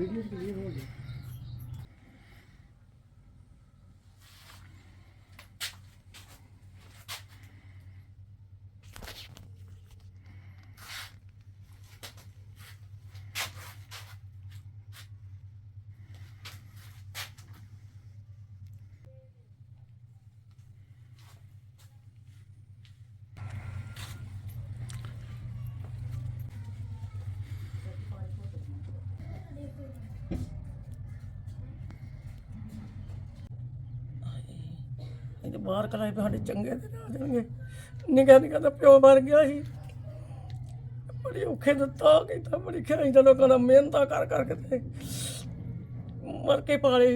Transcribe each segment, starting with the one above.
Video के लिए हो गया ਇਹ ਬਾਹਰ ਕਲਾਈ ਸਾਡੇ ਚੰਗੇ ਦਿਨ ਆ ਜਾਣਗੇ ਨਿਕਾ ਨਿਕਾ ਦਾ ਪਿਓ ਮਰ ਗਿਆ ਸੀ। ਬੜੀ ਔਖੇ ਦਿੱਤਾ ਕੀਤਾ ਬੜੀ ਖਿਆਈ ਦਾ ਲੋਕਾਂ ਦਾ ਮਿਹਨਤਾਂ ਕਰ ਕਰ ਕੇ ਤੇ ਮਰ ਕੇ ਪਾਲੇ।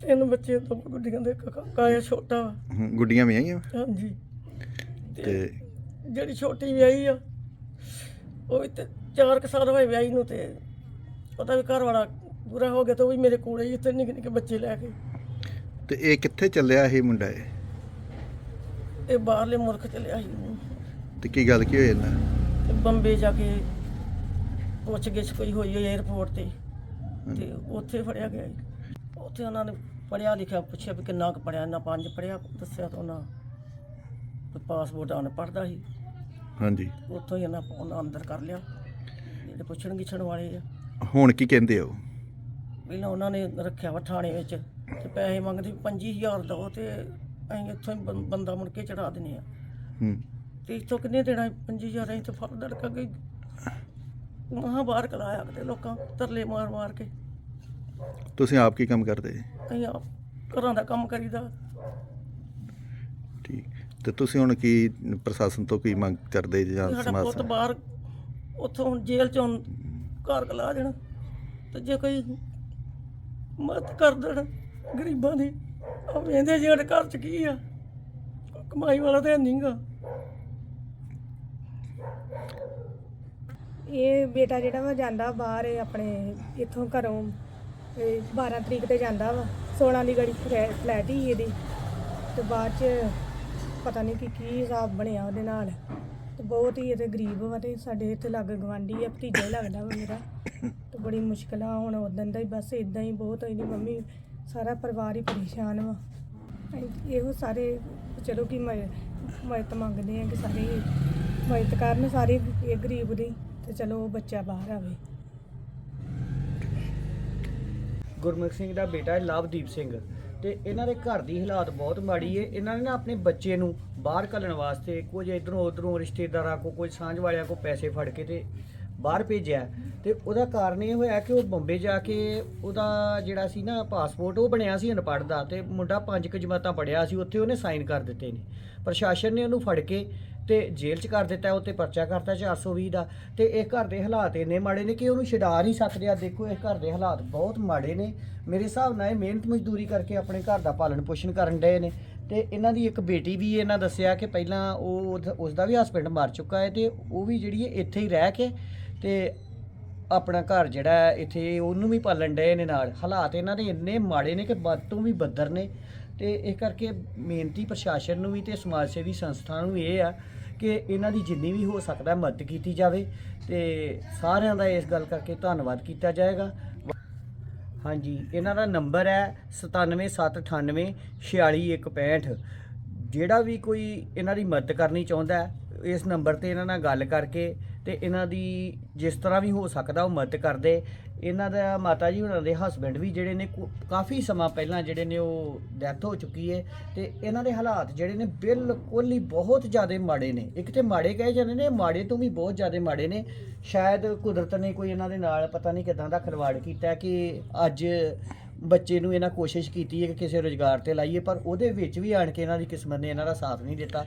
ਤਿੰਨ ਬੱਚੇ ਤੋਂ ਗੁੱਡੀਆਂ ਦੇ ਕਾਕਾ ਹੈ ਛੋਟਾ। ਗੁੱਡੀਆਂ ਵੀ ਆਈਆਂ? ਹਾਂਜੀ। ਤੇ ਜਿਹੜੀ ਛੋਟੀ ਵਿਆਹੀ ਆ ਉਹ ਵੀ ਤੇ ਚਾਰ ਕੁ ਸਾਲ ਹੋਏ ਵਿਆਹੀ ਨੂੰ ਤੇ ਉਹਦਾ ਵੀ ਘਰ ਵਾਲਾ ਪੂਰਾ ਹੋ ਗਿਆ ਤੇ ਉਹ ਵੀ ਮੇਰੇ ਕੋਲੇ ਹੀ ਤੇ ਨਿੱਕੇ ਨਿੱਕੇ ਬੱਚੇ ਲੈ ਕੇ। ਤੇ ਇਹ ਕਿੱਥੇ ਚੱਲਿਆ ਇਹ ਮੁੰਡਾ ਇਹ? ਇਹ ਬਾਹਰਲੇ ਮੁਲਕ ਚਲਿਆ ਸੀ। ਤੇ ਕੀ ਗੱਲ ਕੀ ਹੋਈ ਇਹਨਾਂ? ਤੇ ਬੰਬੇ ਜਾ ਕੇ ਪੁੱਛ ਗਿੱਛ ਕੋਈ ਹੋਈ ਹੋਈ 에어ਪੋਰਟ ਤੇ ਤੇ ਉੱਥੇ ਫੜਿਆ ਗਿਆ ਜੀ। ਉੱਥੇ ਉਹਨਾਂ ਨੇ ਪੜਿਆ ਲਿਖਿਆ ਪੁੱਛਿਆ ਵੀ ਕਿੰਨਾ ਕੁ ਪੜਿਆ ਨਾ ਪੰਜ ਪੜਿਆ ਦੱਸਿਆ ਤਾਂ ਉਹਨਾਂ ਤੇ ਪਾਸਪੋਰਟ ਆਨ ਪੜਦਾ ਸੀ। ਹਾਂਜੀ। ਉੱਥੋਂ ਹੀ ਇਹਨਾਂ ਉਹਨਾਂ ਅੰਦਰ ਕਰ ਲਿਆ। ਜਿਹੜੇ ਪੁੱਛਣ ਗਿੱਛਣ ਵਾਲੇ ਆ। ਹੁਣ ਕੀ ਕਹਿੰਦੇ ਹੋ ਪਹਿਲਾਂ ਉਹਨਾਂ ਨੇ ਰੱਖਿਆ ਵਾ ਥਾਣੇ ਵਿੱਚ। ਤੇ ਪੈਸੇ ਮੰਗਦੇ 25000 ਦਓ ਤੇ ਅਸੀਂ ਇੱਥੋਂ ਹੀ ਬੰ- ਬੰਦਾ ਮੁੜ ਕੇ ਚੜਾ ਦਿੰਦੇ ਆ ਹੂੰ। ਤੇ ਇੱਥੋਂ ਕਿੰਨੇ ਦੇਣਾ 25000 ਅਸੀਂ ਤੇ ਫੜ ਦੜਕਾ ਗਈ ਮਹਾ ਬਾਹਰ ਕਲਾਇਆ ਕਿਤੇ ਲੋਕਾਂ ਤਰਲੇ ਮਾਰ ਮਾਰ ਕੇ। ਤੁਸੀਂ ਆਪ ਕੀ ਕੰਮ ਕਰਦੇ? ਅਸੀਂ ਆਪ ਘਰਾਂ ਦਾ ਕੰਮ ਕਰੀਦਾ। ਠੀਕ। ਤੇ ਤੁਸੀਂ ਹੁਣ ਕੀ ਪ੍ਰਸ਼ਾਸਨ ਤੋਂ ਕੀ ਮੰਗ ਕਰਦੇ ਜਾਂ ਵੀ ਸਾਡਾ ਸਮਾਜ ਪੁੱਤ ਬਾਹਰ ਉੱਥੋਂ ਹੁਣ ਜੇਲ੍ਹ ਚੋਂ ਘਰ ਕਲਾ ਦੇਣ। ਤੇ ਜੇ ਕੋਈ ਮਦਦ ਕਰ ਦੇਣ ਗਰੀਬਾਂ ਦੀ। ਉਹ ਵੇਂਦੇ ਜਿਹੜੇ ਘਰ ਚ ਕੀ ਆ? ਕਮਾਈ ਵਾਲਾ ਤੇ ਨਹੀਂਗਾ ਇਹ ਬੇਟਾ ਜਿਹੜਾ ਵਾ ਜਾਂਦਾ ਬਾਹਰ, ਇਹ ਆਪਣੇ ਇੱਥੋਂ ਘਰੋਂ, ਇਹ 12 ਤਰੀਕ ਤੇ ਜਾਂਦਾ ਵਾ। 16 ਦੀ ਗੜੀ ਫਲੈਟ ਹੀ ਇਹਦੀ। ਤੇ ਬਾਅਦ ਚ ਪਤਾ ਨਹੀਂ ਕਿ, ਕੀ ਹਿਸਾਬ ਬਣਿਆ ਉਹਦੇ ਨਾਲ। ਤੇ ਬਹੁਤ ਹੀ ਇਹਦੇ ਗਰੀਬ ਵਾ ਤੇ ਸਾਡੇ ਇੱਥੇ ਲੱਗ ਗਵਾਂਢੀ ਆ, ਭਤੀਜਾ ਹੀ ਲੱਗਦਾ ਵਾ ਮੇਰਾ। ਤੇ ਬੜੀ ਮੁਸ਼ਕਲ ਆ, ਹੁਣ ਉਦੋਂ ਦਾ ਹੀ ਬਸ ਇਦਾਂ ਹੀ ਬਹੁਤ, ਇਹਦੀ ਮੰਮੀ ਸਾਰਾ ਪਰਿਵਾਰ ਹੀ ਪਰੇਸ਼ਾਨ ਵਾ। ਅਸੀਂ ਇਹੋ ਸਾਰੇ, ਚਲੋ ਕਿ ਮਦਦ ਮੰਗਦੇ ਆ ਕਿ ਸਾਰੇ ਮਦਦ ਕਰਨ ਸਾਰੇ ਇਹ ਗਰੀਬ ਦੀ, ਤੇ ਚਲੋ ਉਹ ਬੱਚਾ ਬਾਹਰ ਆਵੇ। ਗੁਰਮੁਖ ਸਿੰਘ ਦਾ ਬੇਟਾ ਹੈ ਲਵਦੀਪ ਸਿੰਘ। ਤੇ ਇਹਨਾਂ ਦੇ ਘਰ ਦੀ ਹਾਲਾਤ ਬਹੁਤ ਮਾੜੀ ਏ। ਇਹਨਾਂ ਨੇ ਨਾ ਆਪਣੇ ਬੱਚੇ ਨੂੰ ਬਾਹਰ ਘੱਲਣ ਵਾਸਤੇ ਕੁਝ ਇਧਰੋਂ ਉਧਰੋਂ ਰਿਸ਼ਤੇਦਾਰਾਂ ਕੋ ਕੋਈ ਸਾਂਝ ਵਾਲਿਆਂ ਕੋ ਪੈਸੇ ਫੜ ਕੇ ਤੇ ਬਾਹਰ ਭੇਜਿਆ ਤੇ ਉਹਦਾ ਕਾਰਨ ਇਹ ਹੋਇਆ ਕਿ ਉਹ ਬੰਬੇ ਜਾ ਕੇ ਉਹਦਾ ਜਿਹੜਾ ਸੀ ਨਾ ਪਾਸਪੋਰਟ, ਉਹ ਬਣਿਆ ਸੀ ਅਨਪੜ੍ਹ ਦਾ ਤੇ ਮੁੰਡਾ ਪੰਜ ਕੁ ਜਮਾਤਾਂ ਪੜਿਆ ਸੀ, ਉੱਥੇ ਉਹਨੇ ਸਾਈਨ ਕਰ ਦਿੱਤੇ ਨੇ। ਪ੍ਰਸ਼ਾਸਨ ਨੇ ਉਹਨੂੰ ਫੜ ਕੇ ਤੇ ਜੇਲ੍ਹ 'ਚ ਕਰ ਦਿੱਤਾ, ਉੱਤੇ ਪਰਚਾ ਕਰਤਾ 420 ਦਾ ਤੇ ਇਹ ਘਰ ਦੇ ਹਾਲਾਤ ਇੰਨੇ ਮਾੜੇ ਨੇ ਕਿ ਉਹਨੂੰ ਛਡਾ ਨਹੀਂ ਸਕਦੇ। ਆ ਦੇਖੋ, ਇਹ ਘਰ ਦੇ ਹਾਲਾਤ ਬਹੁਤ ਮਾੜੇ ਨੇ। ਮੇਰੇ ਹਿਸਾਬ ਨਾਲ ਇਹ ਮਿਹਨਤ ਮਜ਼ਦੂਰੀ ਕਰਕੇ ਆਪਣੇ ਘਰ ਦਾ ਪਾਲਣ ਪੋਸ਼ਣ ਕਰਨ ਡਏ ਨੇ। ਤੇ ਇਹਨਾਂ ਦੀ ਇੱਕ ਬੇਟੀ ਵੀ ਇਹਨਾਂ ਦੱਸਿਆ ਕਿ ਪਹਿਲਾਂ ਉਹ ਉਸ ਦਾ ਵੀ ਹਸਬੰਡ ਮਰ ਚੁੱਕਾ ਹੈ ਤੇ ਉਹ ਵੀ ਜਿਹੜੀ ਇੱਥੇ ਹੀ ਰਹਿ ਕੇ ਤੇ ਆਪਣਾ ਘਰ ਜਿਹੜਾ ਇੱਥੇ ਉਹਨੂੰ ਵੀ ਪਾਲਣ ਡਏ ਨੇ ਨਾਲ। ਹਾਲਾਤ ਇਹਨਾਂ ਦੇ ਇੰਨੇ ਮਾੜੇ ਨੇ ਕਿ ਵੱਧ ਤੋਂ ਵੀ ਬੱਦਰ ਨੇ। ਤੇ ਇਸ ਕਰਕੇ ਮਿਹਨਤੀ ਪ੍ਰਸ਼ਾਸਨ ਨੂੰ ਵੀ ਤੇ ਸਮਾਜ ਸੇਵੀ ਸੰਸਥਾ ਨੂੰ ਇਹ ਆ ਕਿ ਇਹਨਾਂ ਦੀ ਜਿੰਨੀ ਵੀ ਹੋ ਸਕਦਾ ਮਦਦ ਕੀਤੀ ਜਾਵੇ ਤੇ ਸਾਰਿਆਂ ਦਾ ਇਸ ਗੱਲ ਕਰਕੇ ਧੰਨਵਾਦ ਕੀਤਾ ਜਾਏਗਾ। ਹਾਂਜੀ, ਇਹਨਾਂ ਦਾ ਨੰਬਰ ਹੈ 97798 46165 ਜਿਹੜਾ ਵੀ ਕੋਈ ਇਹਨਾਂ ਦੀ ਮਦਦ ਕਰਨੀ ਚਾਹੁੰਦਾ ਇਸ ਨੰਬਰ ਤੇ ਇਹਨਾਂ ਨਾਲ ਗੱਲ ਕਰਕੇ ਤੇ ਇਹਨਾਂ ਦੀ ਜਿਸ ਤਰ੍ਹਾਂ ਵੀ ਹੋ ਸਕਦਾ ਉਹ ਮਦਦ ਕਰਦੇ। ਇਹਨਾਂ ਦਾ ਮਾਤਾ ਜੀ ਉਹਨਾਂ ਦੇ ਹਸਬੰਡ ਵੀ ਜਿਹੜੇ ਨੇ ਕਾਫੀ ਸਮਾਂ ਪਹਿਲਾਂ ਜਿਹੜੇ ਨੇ ਉਹ ਡੈਥ ਹੋ ਚੁੱਕੀ ਹੈ ਤੇ ਇਹਨਾਂ ਦੇ ਹਾਲਾਤ ਜਿਹੜੇ ਨੇ ਬਿਲਕੁਲ ਹੀ ਬਹੁਤ ਜ਼ਿਆਦਾ ਮਾੜੇ ਨੇ। ਇੱਕ ਤੇ ਮਾੜੇ ਕਹੇ ਜਾਂਦੇ ਨੇ, ਮਾੜੇ ਤੋਂ ਵੀ ਬਹੁਤ ਜ਼ਿਆਦਾ ਮਾੜੇ ਨੇ। ਸ਼ਾਇਦ ਕੁਦਰਤ ਨੇ ਕੋਈ ਇਹਨਾਂ ਦੇ ਨਾਲ ਪਤਾ ਨਹੀਂ ਕਿਦਾਂ ਦਾ ਖਿਲਵਾੜ ਕੀਤਾ ਕਿ ਅੱਜ ਬੱਚੇ ਨੂੰ ਇਹਨਾਂ ਕੋਸ਼ਿਸ਼ ਕੀਤੀ ਹੈ ਕਿ ਕਿਸੇ ਰੋਜ਼ਗਾਰ ਤੇ ਲਾਈਏ, ਪਰ ਉਹਦੇ ਵਿੱਚ ਵੀ ਆਣ ਕੇ ਇਹਨਾਂ ਦੀ ਕਿਸਮਤ ਨੇ ਇਹਨਾਂ ਦਾ ਸਾਥ ਨਹੀਂ ਦਿੱਤਾ।